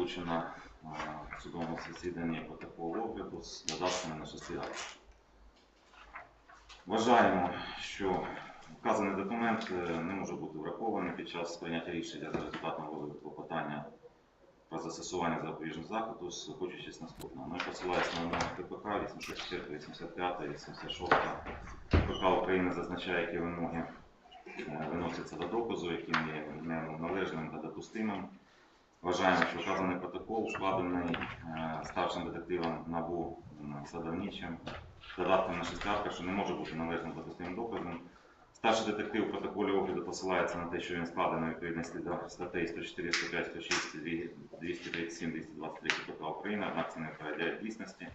долучена е, в судовому засіданні протокол огляду з додатками на шести актів. Вважаємо, що вказаний документ е, не може бути врахований під час прийняття рішення за результатом розгляду клопотання про застосування запобіжного заходу, сходячись наступного. Ми посилаємося на вимоги КПК 84, 85, 86. КПК України зазначає, які вимоги е, виносяться до доказу, яким є належним та допустимим. Вважаємо, що вказаний протокол складений е, старшим детективом НАБУ Садовнічим, додатком на шестерка, що не може бути належним допустимим доказом. Старший детектив в протоколі огляду посилається на те, що він складений у відповідності до статей 104, 105, 106, 237, 223 КПК України, однак це не відповідає дійсності.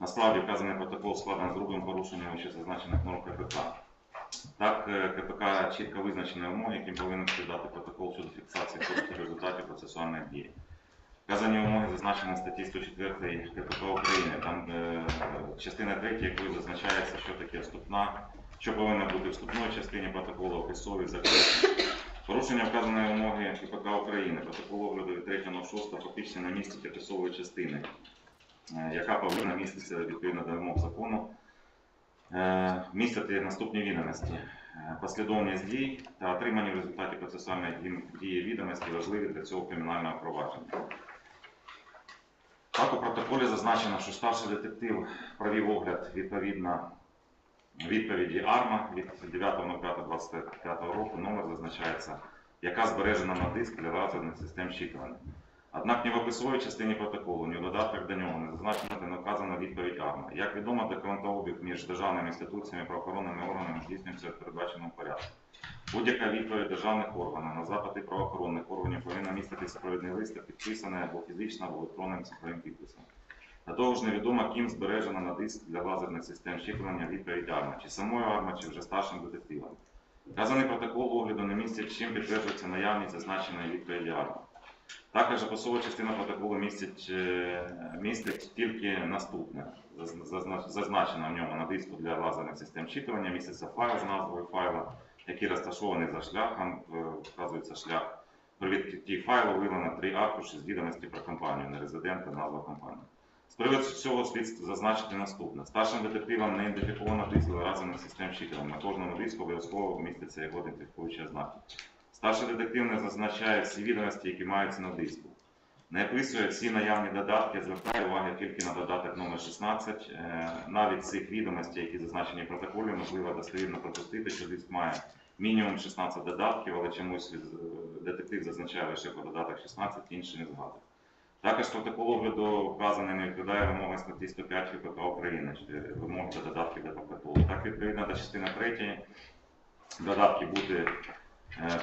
Насправді вказаний протокол складений з грубим порушенням вище зазначених норм КПК. Так, е, КПК чітко визначені вимоги, яким повинен складати протокол щодо фіксації коштів результатів процесуальної дії. Вказані вимоги зазначені в статті 104 КПК України, там е, частина 3, якою зазначається, що таке вступна, що повинно бути в вступної частині протоколу описові закритій. Порушення вказаної вимоги КПК України, протокол огляду від 3.06 фактично не містить описової частини, е, яка повинна міститися відповідно до вимог закону містити наступні відомості. Е, Послідовність дій та отримані в результаті процесуальної дії відомості важливі для цього кримінального провадження. Так, у протоколі зазначено, що старший детектив провів огляд відповідно відповіді АРМА від 9.05.25 року. Номер зазначається, яка збережена на диск для лазерних систем щитування. Однак ні в описовій частині протоколу, ні в додатках до нього не зазначено та не вказана відповідь АРМА. Як відомо, документообіг між державними інституціями правоохоронними органами здійснюється в передбаченому порядку. Будь-яка відповідь державних органів на запити правоохоронних органів повинна містити супровідний лист, підписаний або фізично, або електронним цифровим підписом. До того ж невідомо, ким збережена на диск для лазерних систем щитування відповідь АРМА, чи самою АРМА, чи вже старшим детективом. Вказаний протокол огляду не містить, чим підтверджується наявність зазначеної відповіді АРМА. Також описова частина протоколу містить, е, містить тільки наступне. Заз- Зазначено в ньому на диску для лазерних систем щитування міститься файл з назвою файла, який розташований за шляхом, е, вказується шлях. При відкритті файлу виявлено три аркуші з відомості про компанію, не резидента, назва компанії. З приводу цього слід зазначити наступне. Старшим детективом не ідентифіковано диск лазерних систем щитування. На кожному диску обов'язково міститься його ідентифікуючі ознаки. Старший детектив не зазначає всі відомості, які маються на диску. Не описує всі наявні додатки, звертає увагу тільки на додаток номер 16. Е, Навіть цих відомостей, які зазначені в протоколі, можливо достовірно пропустити, що диск має мінімум 16 додатків, але чомусь е, детектив зазначає лише про додаток 16, інші не згадує. Також протокол огляду вказаний не відповідає вимогам статті 105 КПК України, чи вимог до додатків до протоколу. Так, відповідно до частини 3, додатки бути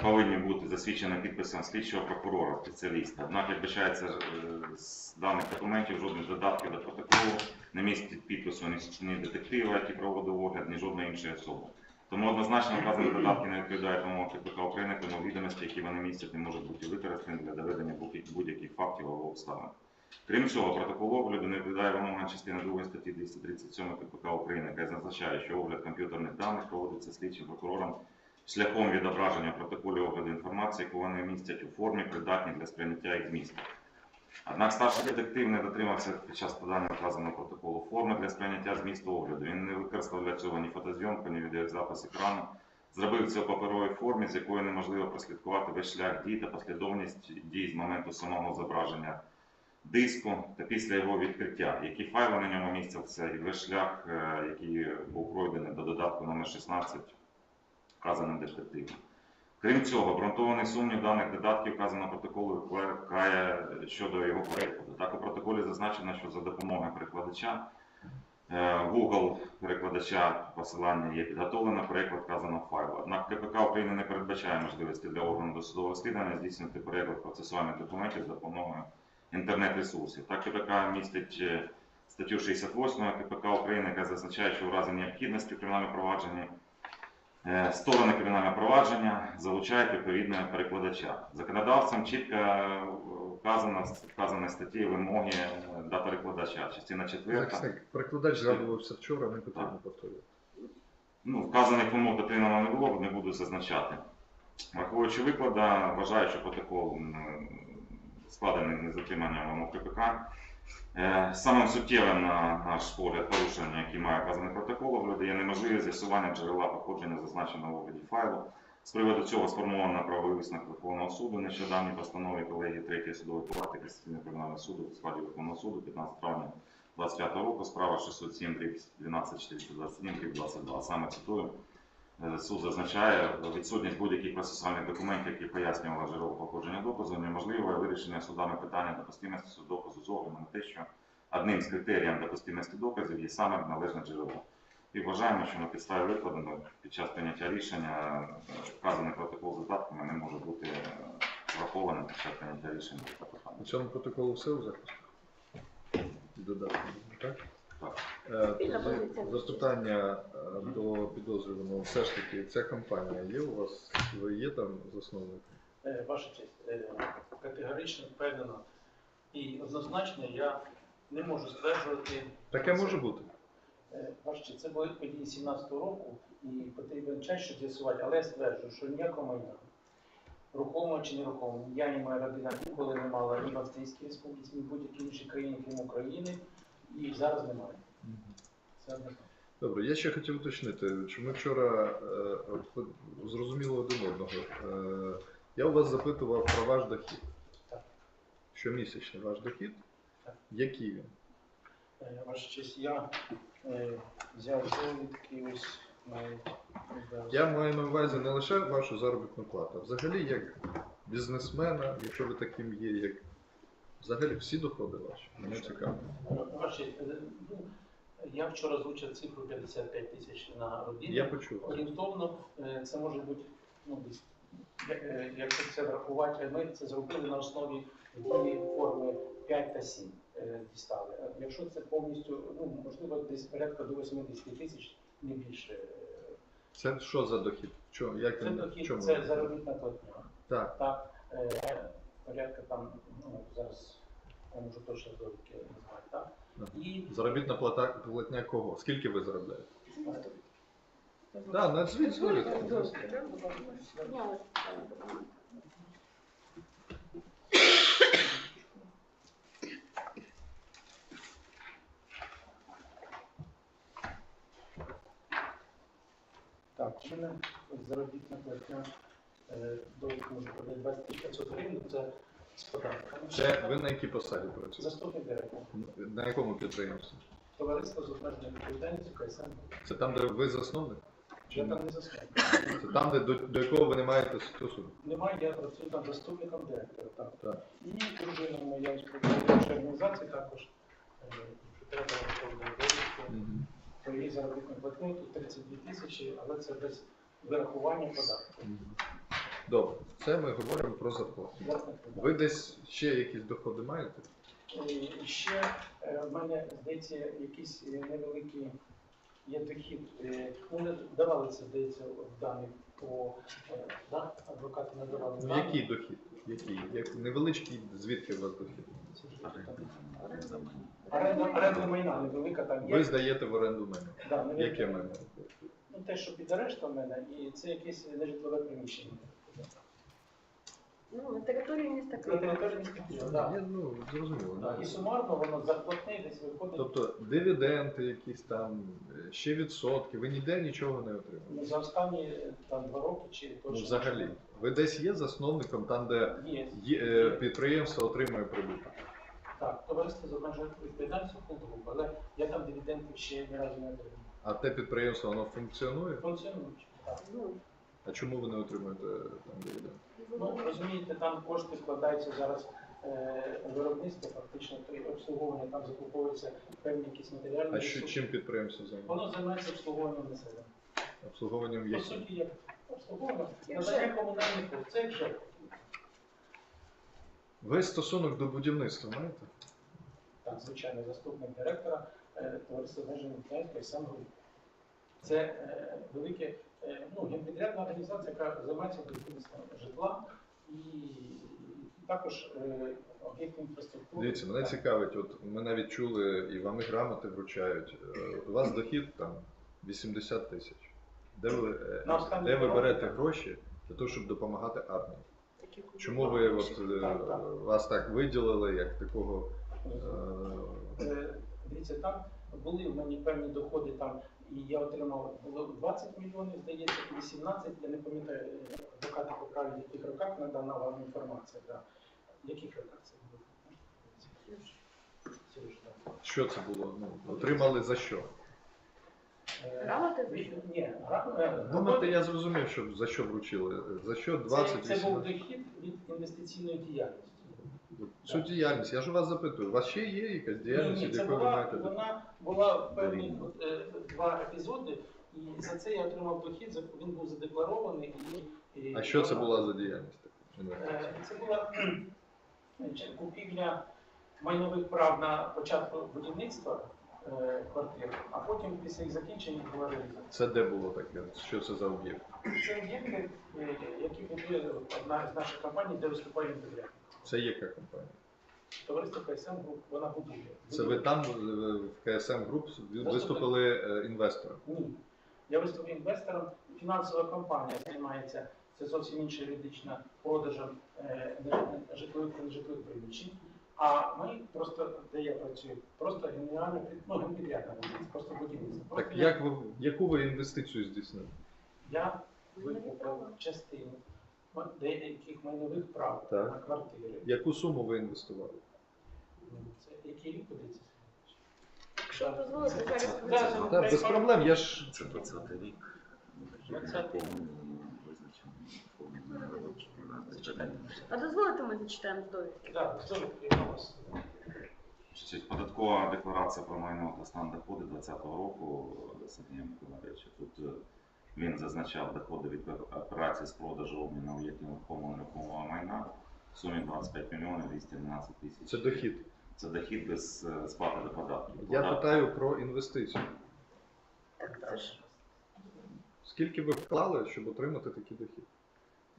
повинні бути засвідчені підписом слідчого прокурора, спеціаліста. Однак, як бачається е, з даних документів, жодних додатків до протоколу не містить підпису ні, детектива, який проводив огляд, ні жодної іншої особи. Тому однозначно вказані додатки не відповідають вимогам КПК України, тому відомості, які вони містять, не можуть бути використані для доведення будь- будь-яких фактів або обставин. Крім цього, протокол огляду не відповідає вимогам частини 2 статті 237 КПК України, яка зазначає, що огляд комп'ютерних даних проводиться слідчим прокурором шляхом відображення в протоколі огляду інформації, яку вони містять у формі, придатній для сприйняття їх змісту. Однак старший детектив не дотримався під час складання вказаного протоколу форми для сприйняття змісту огляду. Він не використав для цього ні фотозйомку, ні відеозапис екрану. Зробив це у паперовій формі, з якої неможливо прослідкувати весь шлях дій та послідовність дій з моменту самого зображення диску та після його відкриття. Які файли на ньому містяться, і весь шлях, е, який був пройдений до додатку номер 16 вказаним детективом. Крім цього, обґрунтований сумнів даних додатків вказаного протоколу викликає щодо його перекладу. Так у протоколі зазначено, що за допомогою перекладача е, Google перекладача посилання є підготовлено переклад вказаного файлу. Однак КПК України не передбачає можливості для органу досудового розслідування здійснити переклад процесуальних документів за допомогою інтернет-ресурсів. Так КПК містить е, статтю 68 КПК України, яка зазначає, що в разі необхідності провадженні Е, Сторони кримінального провадження залучають відповідного перекладача. Законодавцем чітко е, вказано вказані статті вимоги е, до перекладача. Частина 4. Захисник, перекладач згадувався вчора, не потрібно повторювати. Ну, вказаних вимог дотримано не було, не буду зазначати. Враховуючи виклада, вважаю, що протокол складений не затриманням вимог КПК. Е, Самим суттєвим, на наш погляд, порушенням, які має вказаний протокол, огляду, є неможливість з'ясування джерела походження зазначеного у виді файлу. З приводу цього сформовано правовий висновок Верховного суду нещодавній постанові колегії 3 судової палати Конституційного кримінального суду в складі Верховного суду 15 травня 25 року, справа 607 12 427 22. Саме цитую. Е, Суд зазначає, відсутність будь-яких процесуальних документів, які пояснювали джерело походження доказу, неможливе вирішення судами питання допустимості суд доказу з огляду на те, що одним з критеріїв допустимості доказів є саме належне джерело. І вважаємо, що на підставі викладеного під час прийняття рішення е, вказаний протокол з додатками не може бути е, врахованим під час прийняття рішення. У цьому протоколу все у захисті? Додатку, так? Е. Запитання е, до підозрюваного. Все ж таки, ця компанія є у вас? Ви є там засновником? Е, Ваша честь, категорично впевнено і однозначно я не можу стверджувати. Таке може бути. Ваша честь, це були події 17-го року і потрібен час, щоб з'ясувати, але я стверджую, що ніякого майна. Рухомо чи нерухомо, я і моя родина ніколи не мала ні в Австрійській республіці, ні в будь-якій іншій країні, крім України, і зараз немає. Це однозначно. Добре, я ще хотів уточнити, чи ми вчора е, зрозуміли один одного. Е, я у вас запитував про ваш дохід. Так. Щомісячний ваш дохід? Так. Який він? Е, Ваша честь, я е, взяв довідки ось навіть. Я маю на увазі не лише вашу заробітну плату, а взагалі як бізнесмена, якщо ви таким є, як взагалі всі доходи ваші. Мене цікаво. Ваші, е, ну, я вчора озвучив цифру 55 тисяч на родину. Я почув. Орієнтовно е, це може бути, ну, десь, е, якщо це врахувати, ми це зробили на основі дії форми 5 та 7 е, дістали. Якщо це повністю, ну, можливо, десь порядка до 80 тисяч, не більше. Це що за дохід? Що, як Це він, дохід, чому? це заробітна платня. Так. Так, порядка там, ну, зараз я можу точно довідки назвати, так? І Заробітна плата, платня кого? Скільки ви заробляєте? Так, довідку. Знялась. Так, в мене заробітна платня довідку можу подати 20 500 гривень, це з податками. Це ви на якій посаді працюєте? Заступник директора. На якому підприємстві? Товариство з обмеженою відповідальністю КСН. Це там, де ви засновник? Я там не заступник. Це там, де до, до якого ви не маєте стосунку? Немає, я працюю там заступником директора. Так. Так. І дружина моя прокуратурної організації також. е, Треба виходити довідку. По її заробітну платню тут 32 тисячі, але це без вирахування податків. Добре, це ми говоримо про зарплату. Ви десь ще якісь доходи маєте? І ще е, в мене здається якийсь е, невеликий є дохід. Е, Ну, давали це, здається, дані по е, да? адвокати не давали. Ну, який дохід? Який? Як невеличкий, звідки у вас дохід? Оренда, майна невелика там є. Ви здаєте в оренду мене. Да. Яке мене? Ну, те, що під арештом мене, і це якесь нежитлове приміщення. Ну, на території міста На Києва. території міста Києва, Я, ну, зрозуміло. Да. да. І сумарно воно зарплатне десь виходить. Тобто дивіденди якісь там, е, ще відсотки, ви ніде нічого не отримали. Ну, за останні там два роки чи точно. Ну, взагалі. Ви десь є засновником там, де Є. є, е, підприємство отримує прибуток. Так, товариство з обмеженою відповідальністю Фулдгруп, але я там дивідендів ще ні разу не отримав. А те підприємство воно функціонує? Функціонуючи, так. Ну, А чому ви не отримуєте там дивіденди? Ну, розумієте, там кошти вкладаються зараз е, виробництво, фактично при обслуговуванні там закуповуються певні якісь матеріальні. А що ресурси. чим підприємство займається? Воно займається обслуговуванням населення. Обслуговуванням По яких? суті, як обслуговування, Як надання ЖЕК. комунальних послуг. Це як ЖЕК. Ви стосунок до будівництва маєте? Так, звичайно, заступник директора е, товариства обмеженої відповідальності сам груп. Це е, велике, ну, генпідрядна організація, яка займається будівництвом житла і також е, об'єктів інфраструктури. Дивіться, мене цікавить, от ми навіть чули, і вам і грамоти вручають. Е, У вас дохід там 80 тисяч. Де ви, е, де ви берете гроші для того, щоб допомагати армії? Чому ви от, е, Так, так. вас так виділили, як такого? е, Е, Дивіться, там були в мене певні доходи там, і я отримав було 20 мільйонів, здається, 18, я не пам'ятаю, е, адвокати поправлять, в яких роках надана вам інформація. Да. В яких роках це було? Що це було? Ну, отримали за що? Е, Грамоти? Ні, е, Думаєте, я зрозумів, що за що вручили? За що 20 це, це був 18? дохід від інвестиційної діяльності. Що діяльність? Я ж вас запитую. У вас ще є якась діяльність, ні, від це якої ви була, маєте вона була в певні е, два епізоди, і за це я отримав дохід, за- він був задекларований. І, і- А що це була за діяльність? Е, Це була кхм, чи- купівля майнових прав на початку будівництва е, квартир, а потім після їх закінчення була реалізація. Це де було таке? Що це за об'єкт? Це об'єкти, е, які будує одна з наших компаній, де виступає підряд. Це яка компанія? Товариство КСМ Груп, вона будує. Це ви там е, в КСМ Груп виступили е, інвестором? Ні. Я виступив інвестором. Фінансова компанія займається це зовсім інша юридична продажем е, житлових та нежитлових приміщень. А ми просто, де я працюю, просто генеральна ну, генпідрядна просто будівництво. Так як ви яку ви інвестицію здійснили? я викупив частину деяких майнових прав Так. на квартири. Яку суму ви інвестували? Ну, Це який рік подається? Якщо дозволите, зараз включимо. да. Так, без проблем, я ж Це 20-й рік. Двадцятий. А дозволите ми зачитаємо з довідки? Так. Значить, Податкова декларація про майно та стан доходу 2020 року Сергія Миколаївича. Тут е, він зазначав доходи від операцій з продажу обміну об'єктів нерухомого нерухомого майна в сумі 25 мільйонів 212 тисяч. це дохід. Це дохід без е, сплати до податків. Я Податки- питаю про інвестицію. Так, це ж Скільки ви вклали, щоб отримати такий дохід?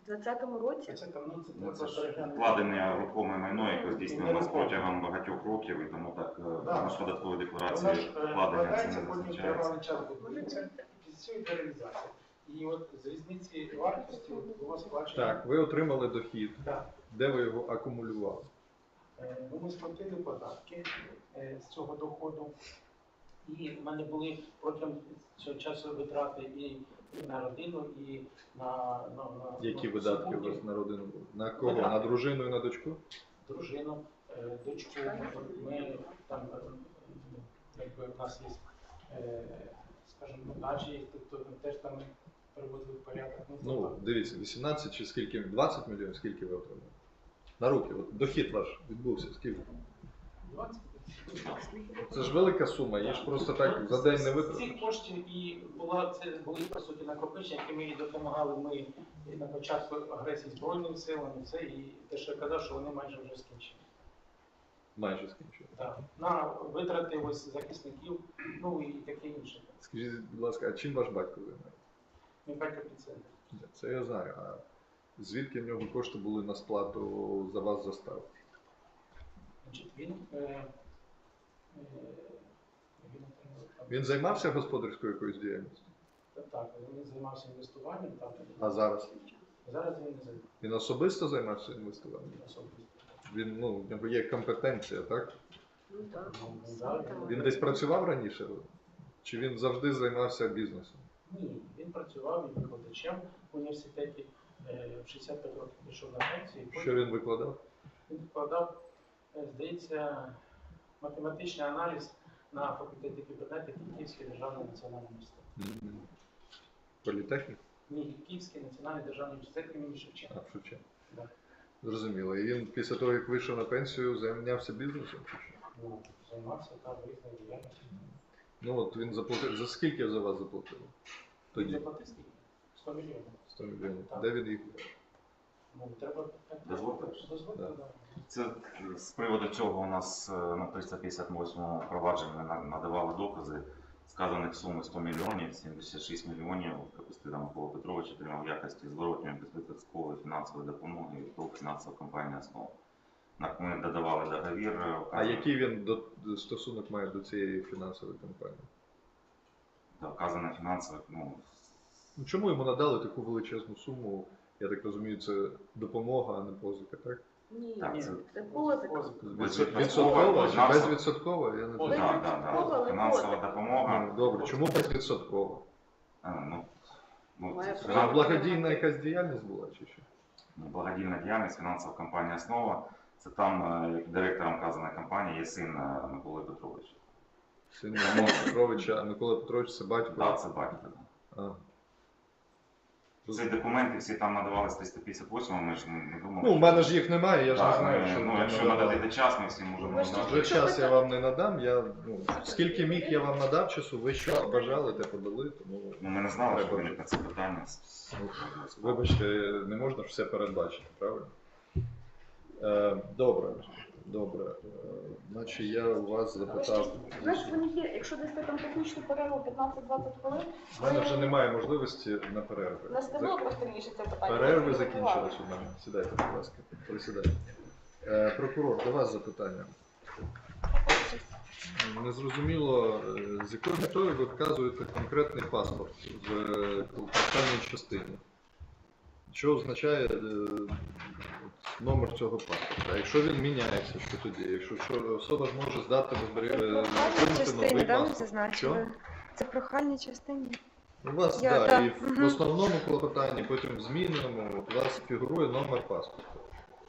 в 20-му році. Це ну, це, Ну, це ж перегляне. вкладення в рухоме майно, яке здійснювалося Нерухоме. протягом багатьох років, і тому так е, Да. на ж податковій Вона декларації ж е, вкладення це вкладається, не потім зазначається. тривалий час будується, йде реалізація. І от з різниці вартості от було сплачено. Так, ви отримали дохід. Да. Де ви його акумулювали? Е, Ну, ми сплатили податки е, з цього доходу. І в мене були протягом цього часу витрати і на родину, і на, на, на Які на видатки у вас на родину були? На кого? Видатки. На дружину і на дочку? дружину, е, дочку. Ми там, е, якби в нас є, е, скажімо, дачі, тобто ми теж там приводили в порядок. Ну, тобто, дивіться, 18 чи скільки? 20 мільйонів, скільки ви отримали? На руки, от дохід ваш відбувся, скільки? 20. Це ж велика сума, її ж просто так за день не З цих витратиш. коштів і була це були по суті накопичення, які ми допомагали ми і на початку агресії збройним силам, і це і те, що я казав, що вони майже вже скінчені. Майже скінчили. Так. На витрати ось захисників, ну і таке інше. Скажіть, будь ласка, а чим ваш батько займається? Мій батько підсилив. Це я знаю. А звідки в нього кошти були на сплату за вас застави? Значить, він, е, е, він, Він займався господарською якоюсь діяльністю? Так, він займався інвестуванням, там, А зараз? зараз він не займається Він особисто займався інвестуванням? особисто. Він ну, в нього є компетенція, так? Ну так. Ну. Він десь працював раніше? Чи він завжди займався бізнесом? Ні, він працював і викладачем в університеті, е, в 65 років пішов на пенсію. Що він викладав? Він викладав, е, здається, математичний аналіз на факультеті кібернетики Київський державний національний університет. М. Політехнік? Ні, Київський національний державний університет імені Шевченка. А, Шевченко. Да. Зрозуміло. І він після того, як вийшов на пенсію, зайнявся бізнесом? чи що? Ну, займався там різною діяльністю. Ну от він заплатив. За скільки за вас заплатили? Він Тоді заплатив скільки? 100 мільйонів. 100 мільйонів. Так. Де він їх? взяв? Ну, треба. Дозвольте? Да. да. Це е, з приводу цього у нас е, на 358 провадженні на- надавали докази сказаних суми 100 мільйонів, 76 мільйонів Капустина Микола Петрович отримав в якості зворотньої безвиткової фінансової допомоги від ТОВ фінансова компанія «Основа». Ми додавали договір. е, А який він до, стосунок має до цієї фінансової компанії? да, Вказана фінансова, ну, Ну, чому йому надали таку величезну суму Я так розумію, це допомога, а не позика, так? Ні, Так, це- це позика. Відсоткова, Відсоткова чи безвідсоткова? Я не Так, знаю. так, Безвідсоткова, так. Фінансова допомога. Ну, Добре, чому безвідсоткова? е, Ну, ну, це благодійна якась діяльність була чи що? благодійна діяльність, фінансова компанія «Основа». Це там е, як директором вказаної компанії є син е, Миколи Петровича. Син Микола Петровича, а Микола Петрович це батько. Так, це батько. А. Ці документи всі там надавались 358, ми ж не, думали. Ну, в мене ж їх немає, я ж не Так, знаю, ми- що ну, там якщо надавали. надати час, ми всі можемо Ви ж надати. Вже час я вам не надам. Я, ну, скільки міг я вам надав часу, ви що бажали, те подали, тому Ну, ми не знали, що виникне це питання. вибачте, не можна ж все передбачити, правильно? Е, добре, добре. Е, значить, я у вас запитав. Знаєш, вони є, якщо дасте там технічну перерву 15-20 хвилин, У мене вже немає можливості на перерви. нас не було просто раніше це питання. Перерви закінчились у мене. Сідайте, будь ласка, присідайте. Е, прокурор, до вас запитання. Незрозуміло, е, з якою метою ви вказуєте конкретний паспорт в останній частині. Що означає номер цього паспорта? Якщо він міняється, що тоді? Якщо що, особа ж може здати на збері- Це в е, прохальній отримати частині, новий да, ви паспорт. зазначили? Це в прохальній частині. У вас, Я- да, так, і в мгм. основному клопотанні, потім в зміненому, у вас фігурує номер паспорта.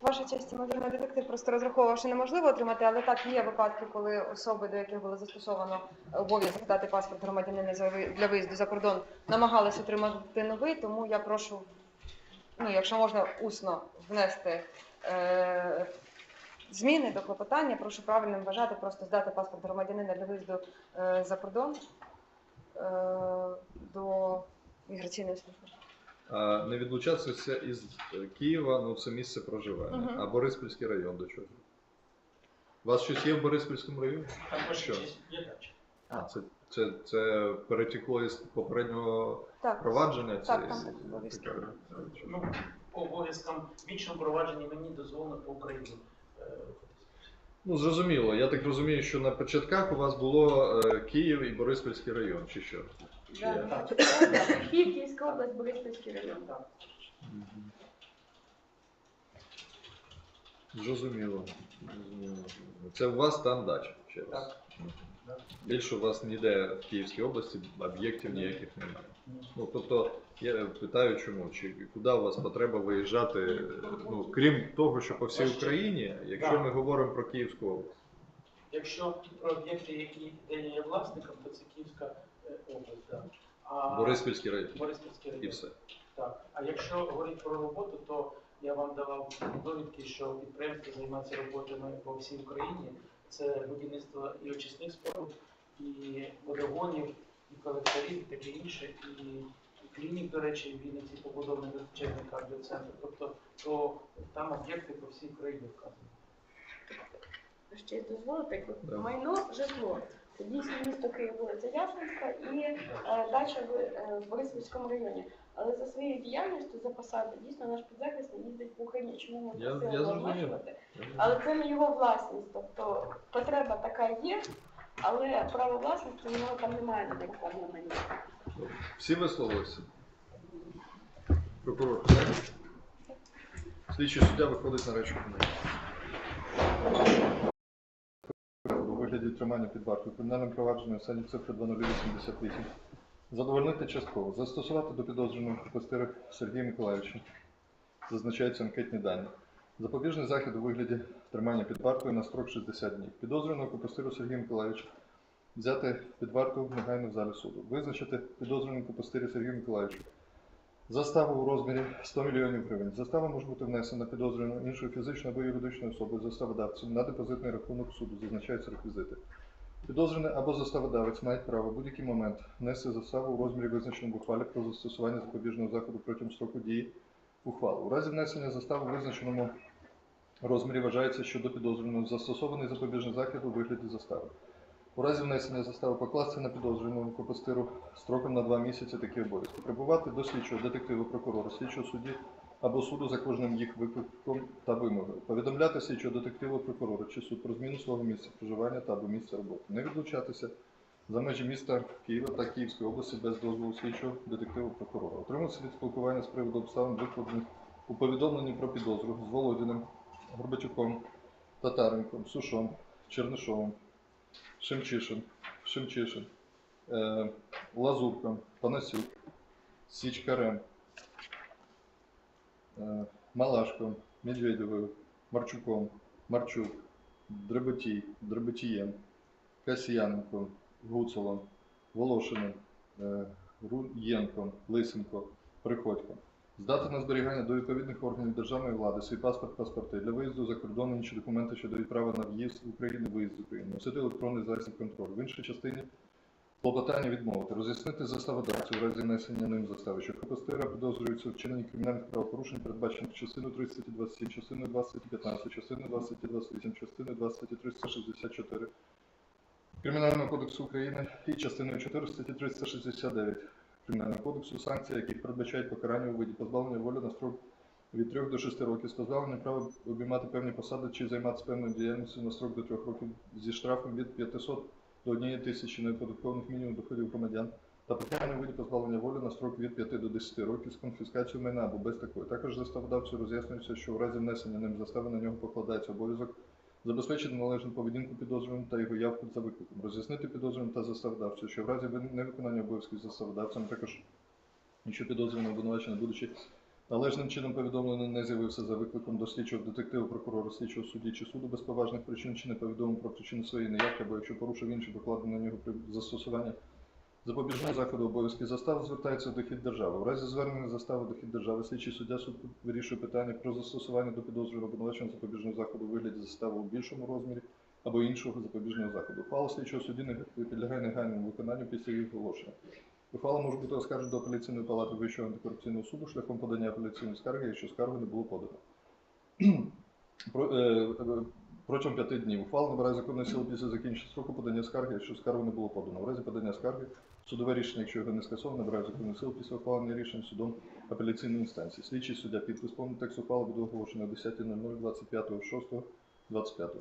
Ваша честь, ймовірно, детектив просто розраховував, що неможливо отримати, але так є випадки, коли особи, до яких було застосовано обов'язок дати паспорт громадянина за ви- для виїзду за кордон, намагалися отримати новий, тому я прошу, ну, якщо можна усно внести е, зміни до клопотання, прошу правильним вважати, просто здати паспорт громадянина для виїзду е, за кордон е, до міграційної служби. А не відлучатися із Києва, ну це місце проживання. Мгм. А Бориспільський район до чого? У вас щось є в Бориспільському районі? Там Що? є дача. А, це, це, це перетекло із попереднього Так, провадження? Так, Це, там обов'язково. Ну, по обов'язкам в іншому провадженні мені дозволено по Україні. е, Ну, зрозуміло. Я так розумію, що на початках у вас було е, Київ і Бориспільський район, чи що? Да. Так. Київ, Київська область, Бориспільський район. Так. Зрозуміло. Зрозуміло. Це у вас там дача, ще раз. Так. Більше у вас ніде в Київській області об'єктів ніяких немає. Ну, тобто, я питаю, чому, чи куди у вас потреба виїжджати, ну, крім того, що по всій Україні, якщо ми говоримо про Київську область. Якщо про об'єкти, які де є власником, то це Київська е, область. Да. А Бориспільський район Бориспільський і все. Так. А якщо говорити про роботу, то я вам давав довідки, що підприємство займається роботами по всій Україні. Це будівництво і очисних споруд, і водогонів, і колекторів, і таке інше, і клінік, до речі, в Вінниці побудований величезний кардіоцентр. Тобто то там об'єкти по всій країні вказані. Ще дозволити, майно, житло. Це дійсно місто Київ, вулиця Ясенська і е, дача в, е, в Бориспільському районі. Але за своєю діяльністю, за посади, дійсно наш підзахисний їздить по Україні. Чому ми просили обмежувати? Але це не його власність. Тобто потреба така є, але право власності у нього там немає на нерухоме майно. Всі висловилися? Прокурор. Слідчий суддя виходить на речі. Вигляді тримання під вартою кримінальним провадженням сані цифри 2088. Задовольнити частково. Застосувати до підозрюваного Костирих Сергія Миколаївича. Зазначаються анкетні дані. Запобіжний захід у вигляді тримання під вартою на строк 60 днів. Підозрюваного Костиру Сергія Миколаївича взяти під варту негайно в залі суду. Визначити підозрюваного Костирі Сергію Миколаївичу заставу у розмірі 100 мільйонів гривень. Застава може бути внесена підозрюваною іншою фізичною або юридичною особою заставодавцем на депозитний рахунок суду. Зазначаються реквізити. Підозрюваний або заставодавець мають право в будь-який момент внести заставу у розмірі визначеному в ухвалі про застосування запобіжного заходу протягом строку дії ухвали. У разі внесення застави в визначеному розмірі вважається, що до підозрюваного застосований запобіжний захід у вигляді застави. У разі внесення застави покласти на підозрюваного копостиру строком на два місяці такі обов'язки. Прибувати до слідчого детектива, прокурора, слідчого судді або суду за кожним їх викликом та вимогою. Повідомляти слідчого детектива, прокурора чи суд про зміну свого місця проживання та або місця роботи. Не відлучатися за межі міста Києва та Київської області без дозволу слідчого детектива, прокурора. Отриматися від спілкування з приводу обставин викладених у повідомленні про підозру з Володіним, Горбатюком, Татаренком, Сушом, Чернишовим, Шемчишин, Шемчишин, е, Лазурком, Панасюк, Січкарем, е, Малашком, Медведєвою, Марчуком, Марчук, Дреботій, Дреботієм, Касьяненком, Гуцулом, Волошиним, е, Руєнком, Лисенко, Приходько. Здати на зберігання до відповідних органів державної влади свій паспорт, паспорти для виїзду за кордон, інші документи щодо відправи на в'їзд в Україну, виїзд з України, носити електронний засіб контролю. В іншій частині клопотання відмовити, роз'яснити заставодавцю в разі несення ним застави, що капостира підозрюється в вчиненні кримінальних правопорушень, передбачених частиною 3 статті 27, частиною 2 статті 15, частиною 2 статті 28, частиною 2 статті 364 Кримінального кодексу України і частиною 4 статті 369 Кримінального кодексу, санкції, яких передбачають покарання у виді позбавлення волі на строк від 3 до 6 років, з позбавлення права обіймати певні посади чи займатися певною діяльністю на строк до 3 років зі штрафом від 500 до 1 тисячі неоподаткованих мінімум доходів громадян та покарання у виді позбавлення волі на строк від 5 до 10 років з конфіскацією майна або без такої. Також заставодавцю роз'яснюється, що в разі внесення ним застави на нього покладається обов'язок забезпечити належну поведінку підозрюваним та його явку за викликом, роз'яснити підозрюваним та заставодавцю, що в разі ви- невиконання обов'язків заставодавцем також, якщо підозрюваний обвинувачений, будучи належним чином повідомлений, не з'явився за викликом до слідчого детектива, прокурора, слідчого судді чи суду без поважних причин чи не повідомив про причину своєї неявки, або якщо порушив інші покладені на нього при застосування запобіжного заходу обов'язки застави звертається до хід держави. У разі звернення застави до хід держави слідчий суддя суд вирішує питання про застосування до підозрюваного обвинуваченого запобіжного заходу у вигляді застави у більшому розмірі або іншого запобіжного заходу. Ухвала слідчого судді не підлягає негайному виконанню після її оголошення. Ухвала може бути оскаржена до апеляційної палати Вищого антикорупційного суду шляхом подання апеляційної скарги, якщо скарги не було подано. Про- Протягом п'яти днів ухвала набирає законної сили після закінчення строку подання скарги, якщо скаргу не було подано. В разі подання скарги судове рішення, якщо його не скасовано, набирає законної сили після ухвалення рішень судом апеляційної інстанції. Слідчий суддя підпис повний текст ухвали буде оголошено о 10.00 25.06.25